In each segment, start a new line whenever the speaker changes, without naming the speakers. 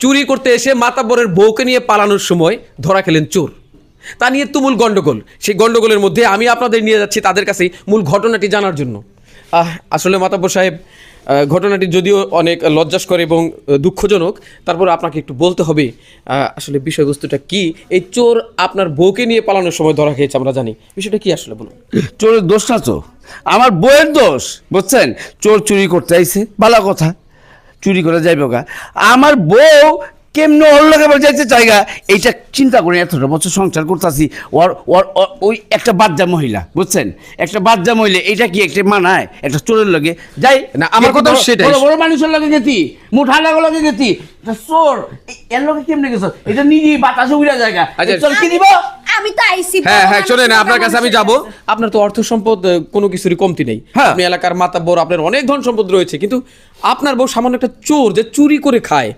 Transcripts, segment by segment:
চুরি করতে এসে মাতাব্বরের বউকে নিয়ে পালানোর সময় ধরা খেলেন চোর। তা নিয়ে তুমুল গন্ডগোল সেই গন্ডগোলের মধ্যে আমি আপনাদের নিয়ে যাচ্ছি তাদের কাছে মূল ঘটনাটি জানার জন্য। আহ, আসলে মাতাব্বর সাহেব ঘটনাটি যদিও অনেক লজ্জাস্কর এবং দুঃখজনক তারপর আপনাকে একটু বলতে হবে আসলে বিষয়বস্তুটা কি? এই চোর আপনার বউকে নিয়ে পালানোর সময় ধরা খেয়েছে আমরা জানি। বিষয়টা কি আসলে বলুন?
চোরের দোষ না তো? আমার বইয়ের দোষ বুঝছেন? চোর চুরি করতে আইছে ভালো কথা। চুরি করে যাইব গা। আমার বউ কেমনে ওর লোকে যাইতে চাইগা এইটা চিন্তা করে এতটা বছর সংসার করতেছি। ওর ওর ওই একটা বাচ্চা মহিলা বুঝছেন? একটা বাচ্চা মহিলা এটা কি একটা মানায়? একটা চোরের লগে? যাই
না, আমার কথা সেটাই।
বড় বড় মানুষের লগে গেছি মুঠা লাগো লগে গেছি। চোর এর লগে কেমনে গেছ? এটা নিজেই বাতাসে উড়া জায়গা
আচ্ছা।
চল কি দিব?
আমি তো আইছি
হ্যাঁ হ্যাঁ শোনেন আপনার কাছে আমি যাব। আপনার তো অর্থ সম্পদ কোনো কিছুরই কমতি নেই।
হ্যাঁ।
আপনি এলাকার মাতাব্বর আপনার অনেক ধন সম্পদ রয়েছে কিন্তু আপনার বউ সামান্য একটা চোর যে চুরি করে খায়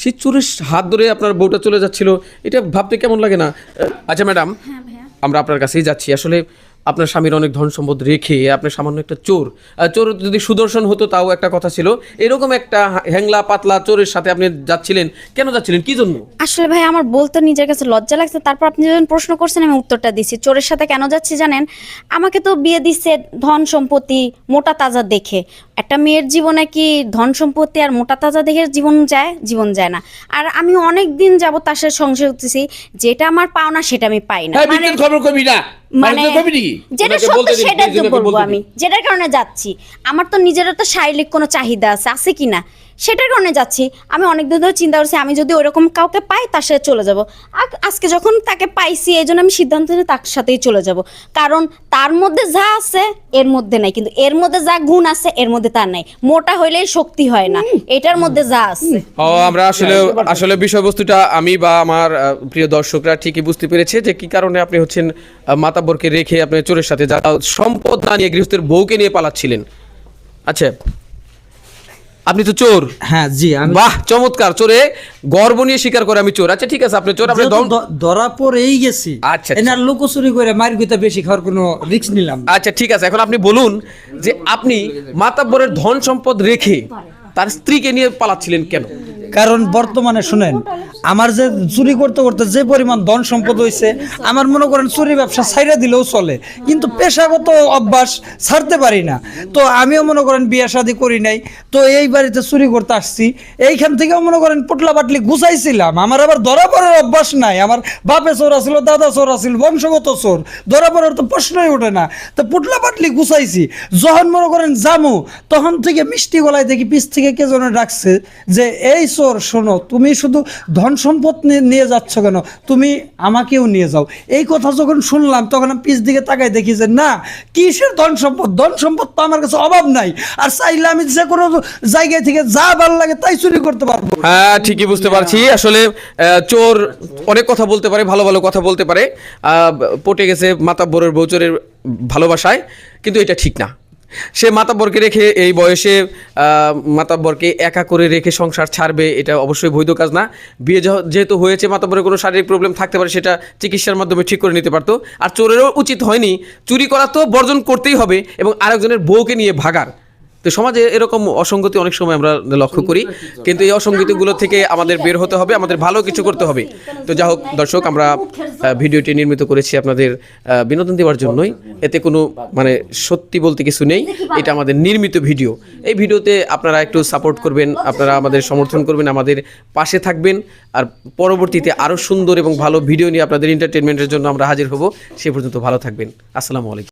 সেই চোরের হাত ধরে আপনার বউটা চলে যাচ্ছিল এটা ভাবতে কেমন লাগে না? আচ্ছা ম্যাডাম আমরা আপনার কাছেই যাচ্ছি। আসলে আপনার স্বামীর অনেক ধন সম্পদ রেখে আপনার সামান্য একটা চোর। চোর যদি সুদর্শন হতো তাও একটা কথা ছিল। এরকম একটা হ্যাংলা পাতলা চোরের সাথে আপনি যাচ্ছিলেন, কেন যাচ্ছিলেন? কি জন্য?
আসলে ভাই, আমার বলতে নিজের কাছে লজ্জা লাগছে। তারপর আপনি যখন প্রশ্ন করছেন, আমি উত্তরটা দিছি চোরের সাথে কেন যাচ্ছি জানেন? আমাকে তো বিয়ে দিচ্ছে ধন সম্পত্তি, মোটা তাজা দেখে। একটা মেয়ের জীবনে কি ধন সম্পত্তি আর মোটা তাজা দেখে জীবন যায়? জীবন যায় না। আর আমি অনেক দিন যাব তার সাথে সংসার করতেছি যেটা আমার পাওনা সেটা আমি পাই না।
হ্যাঁ
মানে
খবর কবি না।
মানে যেটা সত্য সেটা বলব আমি। যেটার কারণে যাচ্ছি। আমার তো নিজেরও তো শারীরিক কোনো চাহিদা আছে আছে কি না সেটার কারণে যাচ্ছি। আমি অনেক দিন ধরে চিন্তা করছি আমি যদি ওরকম কাউকে পাই তার সাথে চলে যাব। আজকে যখন তাকে পাইছি এই জন্য আমি সিদ্ধান্ত নিয়ে তার সাথেই চলে যাব। কারণ তার মধ্যে যা আছে এর মধ্যে নাই। কিন্তু এর মধ্যে যা গুণ আছে এর মধ্যে তার নাই। মোটা হইলেই শক্তি হয় না। এটার মধ্যে যা আছে।
ও আমরা আসলে আসলে বিষয়বস্তুটা আমি বা আমার প্রিয় দর্শকরা ঠিকই বুঝতে পেরেছে যে কি কারণে আপনি হচ্ছেন আহ, মাতাব্বরকে রেখে আপনি চোরের সাথে যা সম্পদ না নিয়ে গৃহস্থের বউকে নিয়ে পালাচ্ছিলেন। আচ্ছা আপনি তো চোর।
হ্যাঁ জি আমি
বাহ চমৎকার। চোরে গর্ব নিয়ে স্বীকার করে আমি চোর। আচ্ছা ঠিক আছে আপনি চোর আপনি
ধরা পড়েই গেছি
আচ্ছা,
এনার লুকোচুরি করে মার গুতা বেশি খাওয়ার কোনো রিস্ক নিলাম
আচ্ছা ঠিক আছে এখন আপনি বলুন যে আপনি মাতাব্বরের ধন সম্পদ রেখে তার স্ত্রীকে নিয়ে পালাচ্ছিলেন কেন?
কারণ বর্তমানে শুনেন, আমার যে চুরি করতে করতে যে পরিমাণ ধন সম্পদ হয়েছে আমার মনে করেন চুরি ব্যবসা ছাইরা দিলেও চলে। কিন্তু পেশাগত অভ্যাস ছাড়তে পারি না। তো আমিও মনে করেন বিয়ে শাদি করি নাই, তো এই বাড়িতে চুরি করতে আসছি। এইখান থেকেও মনে করেন পুটলা পাটলি গুছাইছিলাম। আমার আবার ধরা পড়ার অভ্যাস নাই। আমার বাপে চোর আছিল দাদা চোর আছিল, বংশগত চোর। ধরা পড়ার তো প্রশ্নই ওঠে না। তো পুটলা পাটলি গুছাইছি। যখন মনে করেন জামু, তখন থেকে মিষ্টি গলায় দেখি পিছ থেকে কে যেন ডাকছে যে, এই চোর শোনো, তুমি শুধু ধন সম্পদ নিয়ে- যাচ্ছ কেন? তুমি আমাকেও নিয়ে যাও। এই কথা যখন শুনলাম, তখন আমি পিছ দিকে তাকাই দেখি যে, না, কিসের ধন সম্পদ? ধন সম্পদ তো আমার কাছে অভাব নাই। আর চাইলে আমি যে কোনো জায়গায় থেকে যা ভালো লাগে তাই চুরি করতে পারব।
হ্যাঁ ঠিকই বুঝতে পারছি। আসলে চোর অনেক কথা বলতে পারে, ভালো ভালো কথা বলতে পারে। পটে গেছে মাতাব্বরের বৌচরের ভালোবাসায়, কিন্তু এটা ঠিক না। সে মাতাব্বরকে রেখে এই বয়সে মাতাব্বরকে একা করে রেখে সংসার ছাড়বে, এটা অবশ্যই বৈধ কাজ না। বিয়ে যহ- যেহেতু হয়েছে মাতাব্বরের কোনো শারীরিক প্রবলেম থাকতে পারে, সেটা চিকিৎসার মাধ্যমে ঠিক করে নিতে পারতো। আর চোরেরও উচিত হয়নি। চুরি করা তো বর্জন করতেই হবে এবং আরেকজনের বউকে নিয়ে ভাগার। তো সমাজে এরকম অসঙ্গতি অনেক সময় আমরা লক্ষ্য করি, কিন্তু এই অসঙ্গতিগুলো থেকে আমাদের বের হতে হবে, আমাদের ভালো কিছু করতে হবে। তো যা হোক, দর্শক, আমরা ভিডিওটি নির্মিত করেছি আপনাদের বিনোদন দেওয়ার জন্যই। এতে কোনো মানে সত্যি বলতে কিছু নেই, এটা আমাদের নির্মিত ভিডিও। এই ভিডিওতে আপনারা একটু সাপোর্ট করবেন, আপনারা আমাদের সমর্থন করবেন, আমাদের পাশে থাকবেন, আর পরবর্তীতে আরও সুন্দর এবং ভালো ভিডিও নিয়ে আপনাদের এন্টারটেনমেন্টের জন্য আমরা হাজির হব। সে পর্যন্ত ভালো থাকবেন। আসসালামু আলাইকুম।